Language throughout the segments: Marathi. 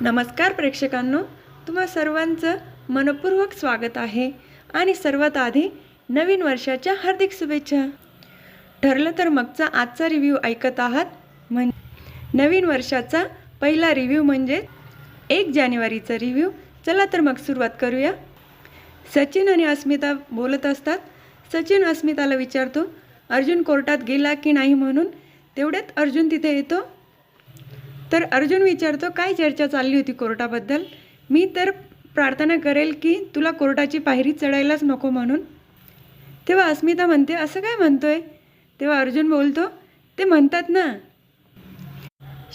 नमस्कार प्रेक्षकांनो तुम्हा सर्वांचं मनपूर्वक स्वागत आहे आणि सर्वात आधी नवीन वर्षाच्या हार्दिक शुभेच्छा. ठरलं तर मगचा आजचा रिव्ह्यू ऐकत आहात. म्हण नवीन वर्षाचा पहिला रिव्ह्यू म्हणजे एक जानेवारीचा रिव्ह्यू चला तर मग सुरुवात करूया. सचिन आणि अस्मिता बोलत असतात. सचिन अस्मिताला विचारतो अर्जुन कोर्टात गेला की नाही म्हणून? तेवढ्यात अर्जुन तिथे येतो. तर अर्जुन विचारतो काय चर्चा चालली होती कोर्टाबद्दल? मी तर प्रार्थना करेल की तुला कोर्टाची पायरी चढायलाच नको म्हणून. तेव्हा अस्मिता म्हणते असं काय म्हणतोय? तेव्हा अर्जुन बोलतो ते म्हणतात ना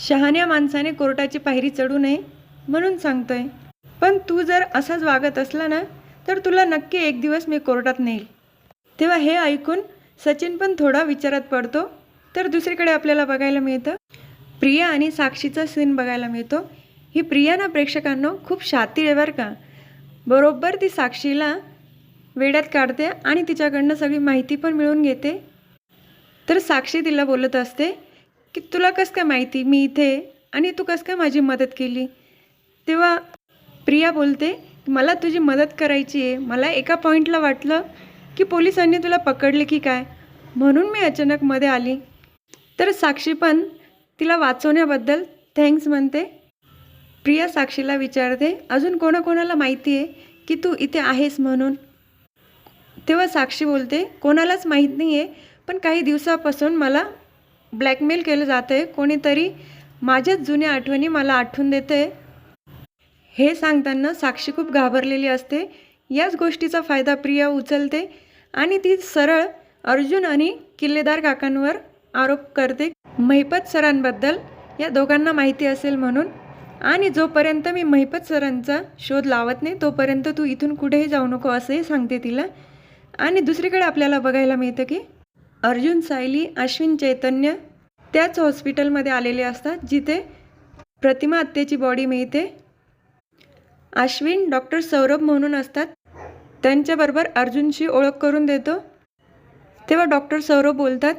शहाण्या माणसाने कोर्टाची पायरी चढू नये म्हणून सांगतोय. पण तू जर असाच वागत असला ना तर तुला नक्की एक दिवस मी कोर्टात नेईल. तेव्हा हे ऐकून सचिन पण थोडा विचारात पडतो तर दुसरीकडे आपल्याला बघायला मिळतं प्रिया आणि साक्षीचा सीन बघायला मिळतो. ही प्रिया ना प्रेक्षकांना खूप शातीर आहे बरं का. बरोबर ती साक्षीला वेड्यात काढते आणि तिच्याकडनं सगळी माहिती पण मिळवून घेते. तर साक्षी तिला बोलत असते की तुला कसं काय माहिती? मी इथे आणि तू कसं काय माझी मदत केली? तेव्हा प्रिया बोलते मला तुझी मदत करायची आहे. मला एका पॉईंटला वाटलं की पोलिसांनी तुला पकडले की काय? म्हणून मी अचानक मध्ये आली. तर साक्षी पण तिला वाचवण्याबद्दल थँक्स म्हणते. प्रिया साक्षीला विचारते अजून कोणाकोणाला माहिती आहे की तू इथे आहेस म्हणून? तेव्हा साक्षी बोलते कोणालाच माहीत नाही आहे पण काही दिवसापासून मला ब्लॅकमेल केलं जातं आहे कोणीतरी माझ्याच जुन्या आठवणी मला आठवून देते हे सांगताना साक्षी खूप घाबरलेली असते. याच गोष्टीचा फायदा प्रिया उचलते आणि ती सरळ अर्जुन आणि किल्लेदार काकांवर आरोप करते महिपत सरांबद्दल या दोघांना माहिती असेल म्हणून. आणि जोपर्यंत मी महिपत सरांचा शोध लावत नाही तोपर्यंत तू इथून कुठेही जाऊ नको असंही सांगते तिला. आणि दुसरीकडे आपल्याला बघायला मिळतं की अर्जुन सायली अश्विन चैतन्य त्याच हॉस्पिटलमध्ये आलेले असतात जिथे प्रतिमा हत्येची बॉडी मिळते. अश्विन डॉक्टर सौरभ म्हणून असतात. त्यांच्याबरोबर अर्जुनशी ओळख करून देतो. तेव्हा डॉक्टर सौरभ बोलतात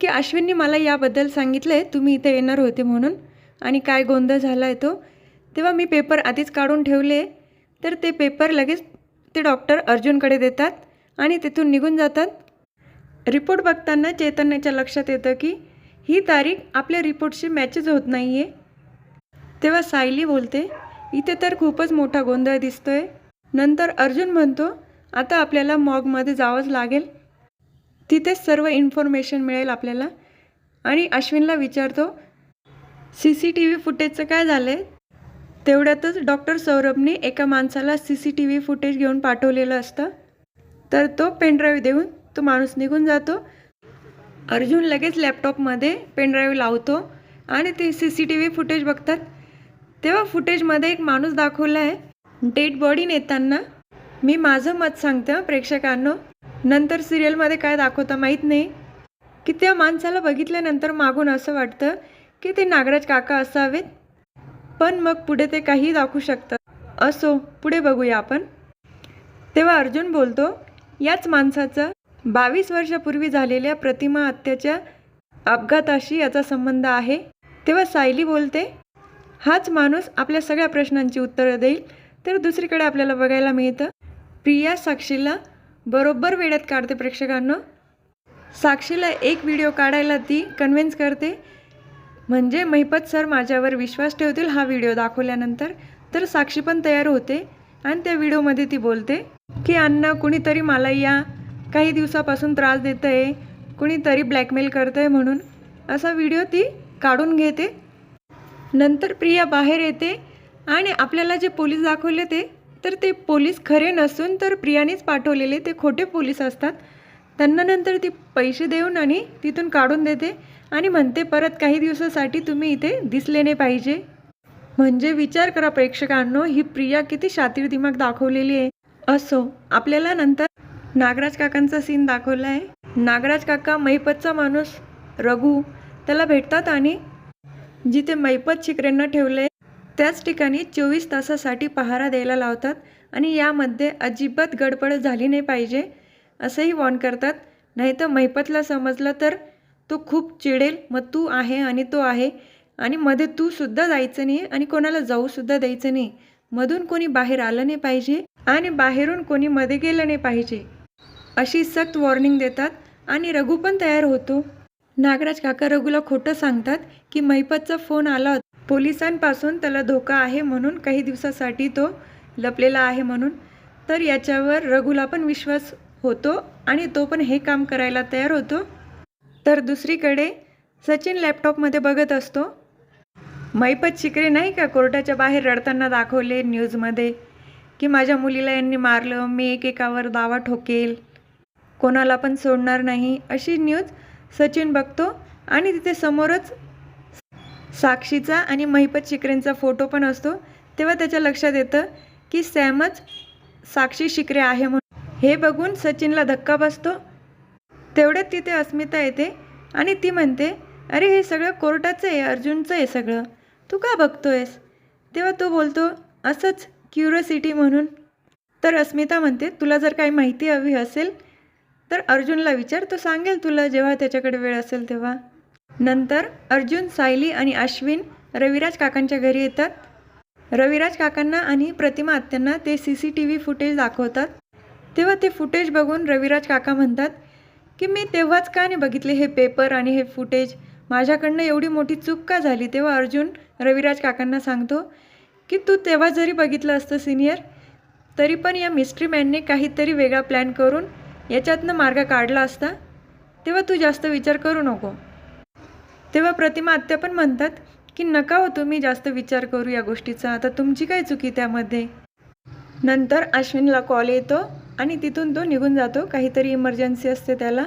की अश्विनने मला याबद्दल सांगितलं आहे तुम्ही इथे येणार होते म्हणून. आणि काय गोंधळ झाला आहे तो? तेव्हा मी पेपर आधीच काढून ठेवले. तर ते पेपर लगेच ते डॉक्टर अर्जुनकडे देतात आणि तिथून निघून जातात. रिपोर्ट बघताना चैतन्याच्या लक्षात येतं की ही तारीख आपल्या रिपोर्टशी मॅचच होत नाही आहे तेव्हा सायली बोलते इथे तर खूपच मोठा गोंधळ दिसतोय. नंतर अर्जुन म्हणतो आता आपल्याला मॉगमध्ये जावंच लागेल. तिथेच सर्व इन्फॉर्मेशन मिळेल आपल्याला. आणि अश्विनला विचारतो सी सी टी व्ही फुटेजचं काय झालं आहे तेवढ्यातच डॉक्टर सौरभने एका माणसाला C C T V footage घेऊन पाठवलेलं असतं. तर तो पेनड्राईव्ह देऊन तो माणूस निघून जातो. अर्जुन लगेच लॅपटॉपमध्ये पेनड्राईव्ह लावतो आणि ते C C T V footage बघतात. तेव्हा फुटेजमध्ये एक माणूस दाखवला आहे डेड बॉडी नेताना मी माझं मत सांगते प्रेक्षकांनो. नंतर सिरियलमध्ये काय दाखवतं माहीत नाही. की त्या माणसाला बघितल्यानंतर मागून असं वाटतं की ते नागराज काका असावेत? पण मग पुढे ते काही दाखवू शकतं असो पुढे बघूया आपण. तेव्हा अर्जुन बोलतो याच माणसाचा बावीस वर्षापूर्वी झालेल्या प्रतिमा हत्याच्या अपघाताशी याचा संबंध आहे. तेव्हा सायली बोलते हाच माणूस आपल्या सगळ्या प्रश्नांची उत्तरं देईल तर दुसरीकडे आपल्याला बघायला मिळतं. प्रिया साक्षीला बरोबर वेळेत काढते प्रेक्षकांना. साक्षीला एक व्हिडिओ काढायला ती कन्व्हिन्स करते म्हणजे महिपत सर माझ्यावर विश्वास ठेवतील हा व्हिडिओ दाखवल्यानंतर? तर साक्षी पण तयार होते आणि त्या व्हिडिओमध्ये ती बोलते की अण्णा कुणीतरी मला या काही दिवसापासून त्रास देतं आहे कुणीतरी ब्लॅकमेल करतं आहे म्हणून. असा व्हिडिओ ती काढून घेते. नंतर प्रिया बाहेर येते आणि आपल्याला जे पोलीस दाखवले ते तर ते पोलीस खरे नसून तर प्रियानेच पाठवलेले ते खोटे पोलीस असतात. त्यांना नंतर ती पैसे देऊन आणि तिथून काढून देते आणि म्हणते परत काही दिवसासाठी तुम्ही इथे दिसले नाही पाहिजे. म्हणजे विचार करा प्रेक्षकांनो ही प्रिया किती शातीर दिमाग दाखवलेली आहे. असो आपल्याला नंतर नागराज काकांचा सीन दाखवला आहे नागराज काका मैपतचा माणूस रघु त्याला भेटतात आणि जिथे मैपत शिकरेंना ठेवले त्याच ठिकाणी चोवीस तासासाठी पहारा द्यायला लावतात आणि यामध्ये अजिबात गडबड झाली नाही पाहिजे असंही वॉर्न करतात. नाही तर मैपतला समजलं तर तो खूप चिडेल मग तू आहे आणि तो आहे आणि मध्ये तू सुद्धा जायचं नाही आणि कोणाला जाऊसुद्धा द्यायचं नाही. मधून कोणी बाहेर आलं नाही पाहिजे आणि बाहेरून कोणी मध्ये गेलं नाही पाहिजे अशी सक्त वॉर्निंग देतात आणि रघु पण तयार होतो. नागराज काका रघुला खोटं सांगतात की महिपतचा फोन आला होता पोलिसांपासून त्याला धोका आहे म्हणून काही दिवसासाठी तो लपलेला आहे म्हणून. तर याच्यावर रघुला पण विश्वास होतो आणि तो पण हे काम करायला तयार होतो. तर दुसरीकडे सचिन लॅपटॉपमध्ये बघत असतो. मैपत शिकरे नाही का? कोर्टाच्या बाहेर रडताना दाखवले न्यूजमध्ये की माझ्या मुलीला यांनी मारलं मी एकेकावर दावा ठोकेल. कोणाला पण सोडणार नाही अशी न्यूज सचिन बघतो आणि तिथे समोरच साक्षीचा आणि महिपत शिकरेंचा फोटो पण असतो. तेव्हा त्याच्या लक्षात येतं की सॅमच साक्षी शिकरे आहे म्हणून. हे बघून सचिनला धक्का बसतो. तेवढ्यात तिथे अस्मिता येते आणि ती म्हणते अरे हे सगळं कोर्टाचं आहे अर्जुनचं आहे सगळं. तू का बघतोयस? तेव्हा तो बोलतो असंच क्युरियोसिटी म्हणून. तर अस्मिता म्हणते तुला जर काही माहिती हवी असेल तर अर्जुनला विचार. तो सांगेल तुला जेव्हा त्याच्याकडे वेळ असेल तेव्हा. नंतर अर्जुन सायली आणि अश्विन रविराज काकांच्या घरी येतात. रविराज काकांना आणि प्रतिमा आत्यांना ते C C T V footage दाखवतात. तेव्हा ते फुटेज बघून रविराज काका म्हणतात की मी तेव्हाच का नाही बघितले हे पेपर आणि हे फुटेज माझ्याकडनं एवढी मोठी चूक का झाली? तेव्हा अर्जुन रविराज काकांना सांगतो की तू तेव्हा जरी बघितलं असतं सिनियर तरी पण या मिस्ट्री मॅनने काहीतरी वेगळा प्लॅन करून याच्यातनं मार्ग काढला असता. तेव्हा तू जास्त विचार करू नको. तेव्हा प्रतिमा आत्या पण म्हणतात की नका हो तुम्ही जास्त विचार करू या गोष्टीचा. आता तुमची काय चुकी त्यामध्ये? नंतर अश्विनला कॉल येतो आणि तिथून तो निघून जातो. काहीतरी इमर्जन्सी असते त्याला.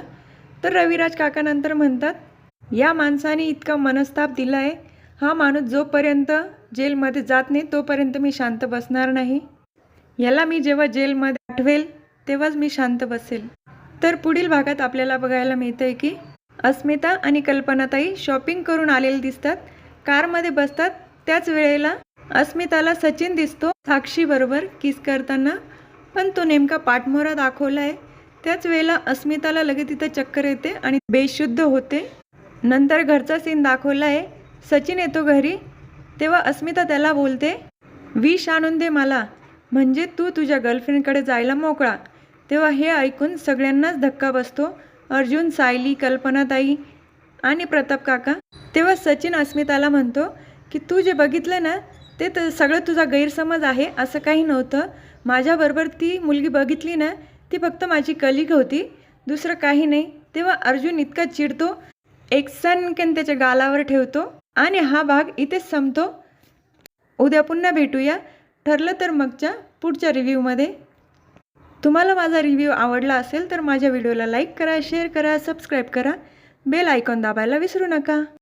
तर रविराज काकानंतर म्हणतात या माणसाने इतका मनस्ताप दिला आहे हा माणूस जोपर्यंत जेलमध्ये जात नाही तोपर्यंत मी शांत बसणार नाही. याला मी जेव्हा जेलमध्ये आठवेल तेव्हाच मी शांत बसेल. तर पुढील भागात आपल्याला बघायला मिळतंय की अस्मिता आणि कल्पनाताई शॉपिंग करून आलेले दिसतात. कारमध्ये बसतात. त्याच वेळेला अस्मिताला सचिन दिसतो. साक्षीबरोबर किस करताना. पण तो नेमका पाठमोरा दाखवला आहे त्याच वेळेला अस्मिताला लगेच तिथं चक्कर येते आणि बेशुद्ध होते. नंतर घरचा सीन दाखवला आहे सचिन येतो घरी. तेव्हा अस्मिता त्याला बोलते विष आणून दे मला. म्हणजे तू तुझ्या गर्लफ्रेंडकडे जायला मोकळा. तेव्हा हे ऐकून सगळ्यांनाच धक्का बसतो. अर्जुन सायली कल्पनाताई आणि प्रताप काका. तेव्हा सचिन अस्मिताला म्हणतो की तू जे बघितलं ना ते तर सगळं तुझा गैरसमज आहे असं काही नव्हतं. माझ्याबरोबर ती मुलगी बघितली ना ती फक्त माझी कलिग होती दुसरं काही नाही. तेव्हा अर्जुन इतका चिडतो एक सनकेन त्याच्या गालावर ठेवतो आणि हा भाग इथेच संपतो. उद्या पुन्हा भेटूया. ठरलं तर मगच्या पुढच्या रिव्ह्यूमध्ये तुम्हाला माझा रिव्ह्यू आवडला असेल तर माझ्या व्हिडिओला लाईक करा शेअर करा सबस्क्राईब करा. बेल आयकॉन दाबायला विसरू नका.